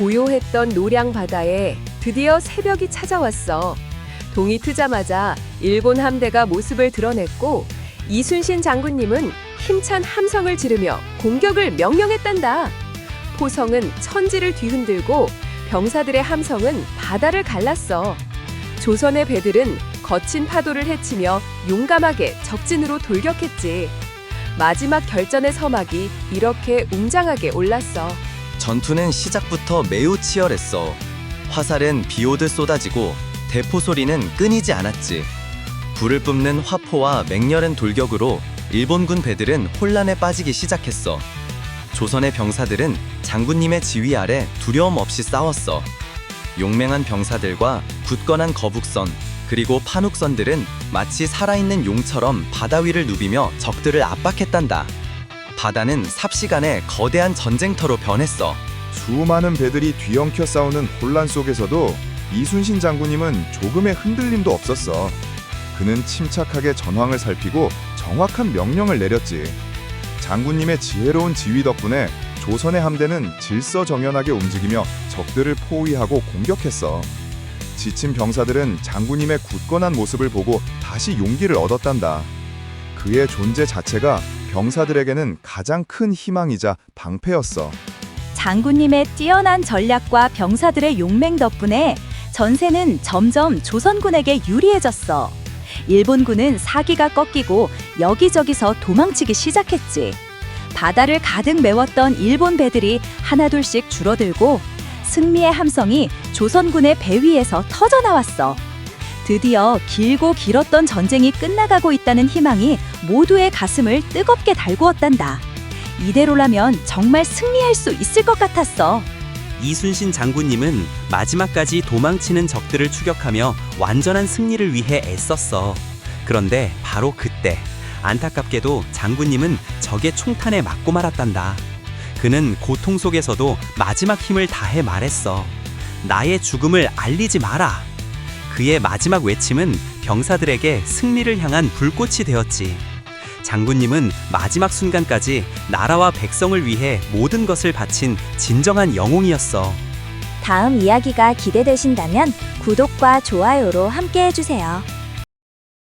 고요했던 노량 바다에 드디어 새벽이 찾아왔어. 동이 트자마자 일본 함대가 모습을 드러냈고 이순신 장군님은 힘찬 함성을 지르며 공격을 명령했단다. 포성은 천지를 뒤흔들고 병사들의 함성은 바다를 갈랐어. 조선의 배들은 거친 파도를 헤치며 용감하게 적진으로 돌격했지. 마지막 결전의 서막이 이렇게 웅장하게 올랐어. 전투는 시작부터 매우 치열했어. 화살은 비오듯 쏟아지고 대포 소리는 끊이지 않았지. 불을 뿜는 화포와 맹렬한 돌격으로 일본군 배들은 혼란에 빠지기 시작했어. 조선의 병사들은 장군님의 지휘 아래 두려움 없이 싸웠어. 용맹한 병사들과 굳건한 거북선 그리고 판욱선들은 마치 살아있는 용처럼 바다 위를 누비며 적들을 압박했단다. 바다는 삽시간에 거대한 전쟁터로 변했어. 수많은 배들이 뒤엉켜 싸우는 혼란 속에서도 이순신 장군님은 조금의 흔들림도 없었어. 그는 침착하게 전황을 살피고 정확한 명령을 내렸지. 장군님의 지혜로운 지휘 덕분에 조선의 함대는 질서정연하게 움직이며 적들을 포위하고 공격했어. 지친 병사들은 장군님의 굳건한 모습을 보고 다시 용기를 얻었단다. 그의 존재 자체가 병사들에게는 가장 큰 희망이자 방패였어. 장군님의 뛰어난 전략과 병사들의 용맹 덕분에 전세는 점점 조선군에게 유리해졌어. 일본군은 사기가 꺾이고 여기저기서 도망치기 시작했지. 바다를 가득 메웠던 일본 배들이 하나둘씩 줄어들고 승리의 함성이 조선군의 배 위에서 터져 나왔어. 드디어 길고 길었던 전쟁이 끝나가고 있다는 희망이 모두의 가슴을 뜨겁게 달구었단다. 이대로라면 정말 승리할 수 있을 것 같았어. 이순신 장군님은 마지막까지 도망치는 적들을 추격하며 완전한 승리를 위해 애썼어. 그런데 바로 그때 안타깝게도 장군님은 적의 총탄에 맞고 말았단다. 그는 고통 속에서도 마지막 힘을 다해 말했어. 나의 죽음을 알리지 마라. 그의 마지막 외침은 병사들에게 승리를 향한 불꽃이 되었지. 장군님은 마지막 순간까지 나라와 백성을 위해 모든 것을 바친 진정한 영웅이었어. 다음 이야기가 기대되신다면 구독과 좋아요로 함께 해주세요.